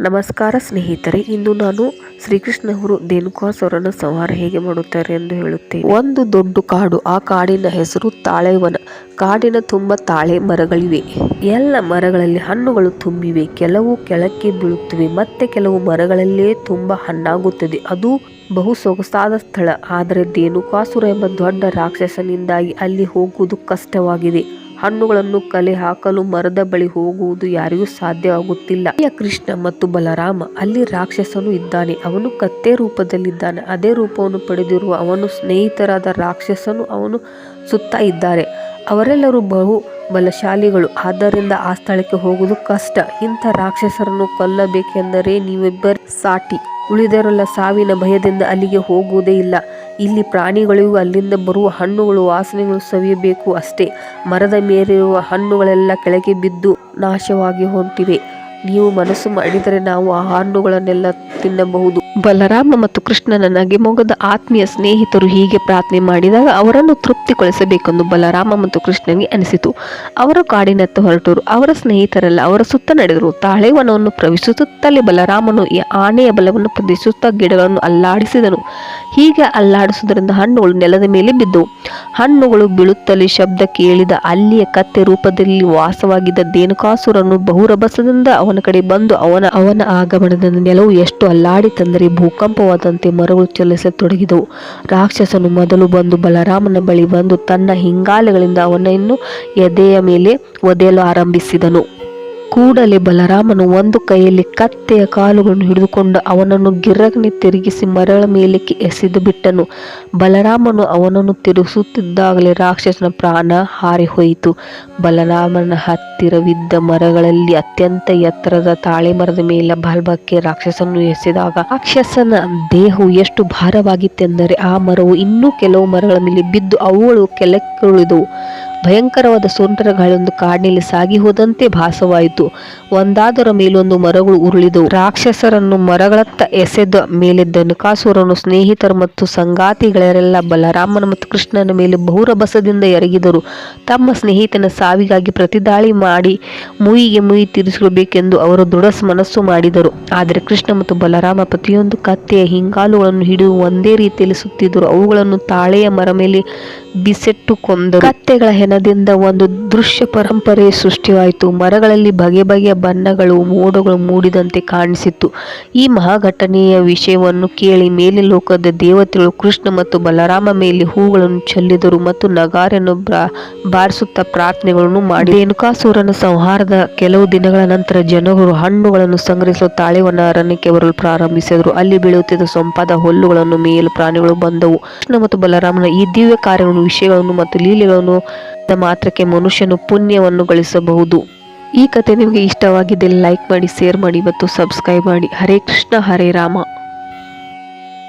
ನಮಸ್ಕಾರ ಸ್ನೇಹಿತರೆ, ಇಂದು ನಾನು ಶ್ರೀಕೃಷ್ಣ ಅವರು ದೇನುಕಾಸುರನ ಸಂಹಾರ ಹೇಗೆ ಮಾಡುತ್ತಾರೆ ಎಂದು ಹೇಳುತ್ತೇನೆ. ಒಂದು ದೊಡ್ಡ ಕಾಡು, ಆ ಕಾಡಿನ ಹೆಸರು ತಾಳೆವನ. ಕಾಡಿನ ತುಂಬ ತಾಳೆ ಮರಗಳಿವೆ. ಎಲ್ಲ ಮರಗಳಲ್ಲಿ ಹಣ್ಣುಗಳು ತುಂಬಿವೆ. ಕೆಲವು ಕೆಳಕ್ಕೆ ಬೀಳುತ್ತಿವೆ, ಮತ್ತೆ ಕೆಲವು ಮರಗಳಲ್ಲೇ ತುಂಬ ಹಣ್ಣಾಗುತ್ತದೆ. ಅದು ಬಹು ಸೊಗಸಾದ ಸ್ಥಳ. ಆದರೆ ದೇನುಕಾಸುರ ಎಂಬ ದೊಡ್ಡ ರಾಕ್ಷಸನಿಂದಾಗಿ ಅಲ್ಲಿ ಹೋಗುವುದು ಕಷ್ಟವಾಗಿದೆ. ಹಣ್ಣುಗಳನ್ನು ಕಲೆ ಹಾಕಲು ಮರದ ಬಳಿ ಹೋಗುವುದು ಯಾರಿಗೂ ಸಾಧ್ಯವಾಗುತ್ತಿಲ್ಲ ಕೃಷ್ಣ ಮತ್ತು ಬಲರಾಮ, ಅಲ್ಲಿ ರಾಕ್ಷಸನು ಇದ್ದಾನೆ. ಅವನು ಕತ್ತೆ ರೂಪದಲ್ಲಿದ್ದಾನೆ. ಅದೇ ರೂಪವನ್ನು ಪಡೆದಿರುವ ಅವನು ಸ್ನೇಹಿತರಾದ ರಾಕ್ಷಸನು ಅವನು ಸುತ್ತ ಇದ್ದಾರೆ. ಅವರೆಲ್ಲರೂ ಬಹು ಬಲಶಾಲಿಗಳು. ಆದ್ದರಿಂದ ಆ ಸ್ಥಳಕ್ಕೆ ಹೋಗುವುದು ಕಷ್ಟ. ಇಂಥ ರಾಕ್ಷಸರನ್ನು ಕೊಲ್ಲಬೇಕೆಂದರೆ ನೀವಿಬ್ಬರು ಸಾಟಿ. ಉಳಿದರೆಲ್ಲ ಸಾವಿನ ಭಯದಿಂದ ಅಲ್ಲಿಗೆ ಹೋಗುವುದೇ ಇಲ್ಲ. ಇಲ್ಲಿ ಪ್ರಾಣಿಗಳಿಗೂ ಅಲ್ಲಿಂದ ಬರುವ ಹಣ್ಣುಗಳು, ವಾಸನೆಗಳು ಸವಿಯಬೇಕು ಅಷ್ಟೇ. ಮರದ ಮೇಲಿರುವ ಹಣ್ಣುಗಳೆಲ್ಲ ಕೆಳಗೆ ಬಿದ್ದು ನಾಶವಾಗಿ ಹೊಂಟಿವೆ. ನೀವು ಮನಸ್ಸು ಮಾಡಿದರೆ ನಾವು ಆ ಹಣ್ಣುಗಳನ್ನೆಲ್ಲ ತಿನ್ನಬಹುದು. ಬಲರಾಮ ಮತ್ತು ಕೃಷ್ಣನ ನಗೆಮೊಗದ ಆತ್ಮೀಯ ಸ್ನೇಹಿತರು ಹೀಗೆ ಪ್ರಾರ್ಥನೆ ಮಾಡಿದಾಗ ಅವರನ್ನು ತೃಪ್ತಿಗೊಳಿಸಬೇಕೆಂದು ಬಲರಾಮ ಮತ್ತು ಕೃಷ್ಣನಿಗೆ ಅನಿಸಿತು. ಅವರು ಕಾಡಿನತ್ತ ಹೊರಟರು. ಅವರ ಸ್ನೇಹಿತರೆಲ್ಲ ಅವರ ಸುತ್ತ ನಡೆದರು. ತಾಳೆವನವನ್ನು ಪ್ರವೇಶಿಸುತ್ತಲೇ ಬಲರಾಮನು ಈ ಆನೆಯ ಬಲವನ್ನು ಪ್ರದೇಶಿಸುತ್ತಾ ಗಿಡಗಳನ್ನು ಅಲ್ಲಾಡಿಸಿದನು. ಹೀಗೆ ಅಲ್ಲಾಡಿಸುವುದರಿಂದ ಹಣ್ಣುಗಳು ನೆಲದ ಮೇಲೆ ಬಿದ್ದವು. ಹಣ್ಣುಗಳು ಬೀಳುತ್ತಲೇ ಶಬ್ದ ಕೇಳಿದ ಅಲ್ಲಿಯ ಕತ್ತೆ ರೂಪದಲ್ಲಿ ವಾಸವಾಗಿದ್ದ ದೇನುಕಾಸುರನ್ನು ಬಹುರಭಸದಿಂದ ಅವನ ಕಡೆ ಬಂದು ಅವನ ಅವನ ಆಗಮನದಿಂದ ನೆಲವು ಎಷ್ಟು ಅಲ್ಲಾಡಿತೆಂದರೆ ಭೂಕಂಪವಾದಂತೆ ಮರಗಳು ಚಲಿಸತೊಡಗಿದವು. ರಾಕ್ಷಸನು ಮೊದಲು ಬಂದು ಬಲರಾಮನ ಬಳಿ ಬಂದು ತನ್ನ ಹಿಂಗಾಲಗಳಿಂದ ಅವನನ್ನು ಎದೆಯ ಮೇಲೆ ಒದೆಯಲು ಆರಂಭಿಸಿದನು. ಕೂಡಲೇ ಬಲರಾಮನು ಒಂದು ಕೈಯಲ್ಲಿ ಕತ್ತೆಯ ಕಾಲುಗಳನ್ನು ಹಿಡಿದುಕೊಂಡು ಅವನನ್ನು ಗಿರಗ್ನೆ ತಿರುಗಿಸಿ ಮರಳ ಮೇಲಕ್ಕೆ ಎಸೆದು ಬಿಟ್ಟನು. ಬಲರಾಮನು ಅವನನ್ನು ತಿರುಗಿಸುತ್ತಿದ್ದಾಗಲೇ ರಾಕ್ಷಸನ ಪ್ರಾಣ ಹಾರಿಹೋಯಿತು. ಬಲರಾಮನ ಹತ್ತಿರವಿದ್ದ ಮರಗಳಲ್ಲಿ ಅತ್ಯಂತ ಎತ್ತರದ ತಾಳೆ ಮರದ ಮೇಲೆ ಬಲ್ಬಕ್ಕೆ ರಾಕ್ಷಸನ್ನು ಎಸೆದಾಗ ರಾಕ್ಷಸನ ದೇಹವು ಎಷ್ಟು ಭಾರವಾಗಿತ್ತೆಂದರೆ ಆ ಮರವು ಇನ್ನೂ ಕೆಲವು ಮರಗಳ ಮೇಲೆ ಬಿದ್ದು ಅವುಗಳು ಕೆಳಕ್ಕುಳಿದವು. ಭಯಂಕರವಾದ ಸುಂಟರಗಾಳಿಯೊಂದು ಕಾಡಿನಲ್ಲಿ ಸಾಗಿ ಹೋದಂತೆ ಭಾಸವಾಯಿತು. ಒಂದಾದರ ಮೇಲೊಂದು ಮರಗಳು ಉರುಳಿದವು. ರಾಕ್ಷಸರನ್ನು ಮರಗಳತ್ತ ಎಸೆದ ಮೇಲೆ ಧನುಕಾಸುರನು ಸ್ನೇಹಿತರು ಮತ್ತು ಸಂಗಾತಿಗಳೆಲ್ಲ ಬಲರಾಮನ ಮತ್ತು ಕೃಷ್ಣನ ಮೇಲೆ ಬಹುರಭಸದಿಂದ ಎರಗಿದರು. ತಮ್ಮ ಸ್ನೇಹಿತನ ಸಾವಿಗಾಗಿ ಪ್ರತಿದಾಳಿ ಮಾಡಿ ಮುಯಿಗೆ ಮುಯಿ ತೀರಿಸಬೇಕೆಂದು ಅವರು ದೃಢ ಮನಸ್ಸು ಮಾಡಿದರು. ಆದರೆ ಕೃಷ್ಣ ಮತ್ತು ಬಲರಾಮ ಪ್ರತಿಯೊಂದು ಕತ್ತೆಯ ಹಿಂಗಾಲುಗಳನ್ನು ಹಿಡಿದು ಒಂದೇ ರೀತಿಯಲ್ಲಿ ಸುತ್ತಿದ್ದರು ಅವುಗಳನ್ನು ತಾಳೆಯ ಮರ ಮೇಲೆ ಬಿಸೆಟ್ಟು ಕೊಂದರು ಕತ್ತೆಗಳ ಹೆಣದಿಂದ ಒಂದು ದೃಶ್ಯ ಪರಂಪರೆ ಸೃಷ್ಟಿಯಾಯಿತು. ಮರಗಳಲ್ಲಿ ಬಗೆ ಬಗೆಯ ಬಣ್ಣಗಳು, ಮೋಡಗಳು ಮೂಡಿದಂತೆ ಕಾಣಿಸಿತ್ತು. ಈ ಮಹಾಘಟನೆಯ ವಿಷಯವನ್ನು ಕೇಳಿ ಮೇಲೆ ಲೋಕದ ದೇವತೆಗಳು ಕೃಷ್ಣ ಮತ್ತು ಬಲರಾಮ ಮೇಲೆ ಹೂಗಳನ್ನು ಚೆಲ್ಲಿದರು ಮತ್ತು ನಗಾರನ್ನು ಬಾರಿಸುತ್ತಾ ಪ್ರಾರ್ಥನೆಗಳನ್ನು ಮಾಡಿ ರೇಣುಕಾಸುರನ ಸಂಹಾರದ ಕೆಲವು ದಿನಗಳ ನಂತರ ಜನಗಳು ಹಣ್ಣುಗಳನ್ನು ಸಂಗ್ರಹಿಸಲು ತಾಳೆವನ ಅರಣ್ಯಕ್ಕೆ ಬರಲು ಪ್ರಾರಂಭಿಸಿದರು. ಅಲ್ಲಿ ಬೆಳೆಯುತ್ತಿದ್ದ ಸೊಂಪಾದ ಹುಲ್ಲುಗಳನ್ನು ಮೇಯಲು ಪ್ರಾಣಿಗಳು ಬಂದವು. ಕೃಷ್ಣ ಮತ್ತು ಬಲರಾಮನ ಈ ದಿವ್ಯ ಕಾರ್ಯಗಳನ್ನು ವಿಷಯಗಳನ್ನು ಮತ್ತು ಲೀಲೆಗಳನ್ನು ಮಾತ್ರಕ್ಕೆ ಮನುಷ್ಯನು ಪುಣ್ಯವನ್ನು ಗಳಿಸಬಹುದು. ಈ ಕತೆ ನಿಮಗೆ ಇಷ್ಟವಾಗಿದ್ದರೆ ಲೈಕ್ ಮಾಡಿ, ಶೇರ್ ಮಾಡಿ ಮತ್ತು ಸಬ್ಸ್ಕ್ರೈಬ್ ಮಾಡಿ. ಹರೇ ಕೃಷ್ಣ, ಹರೇ ರಾಮ.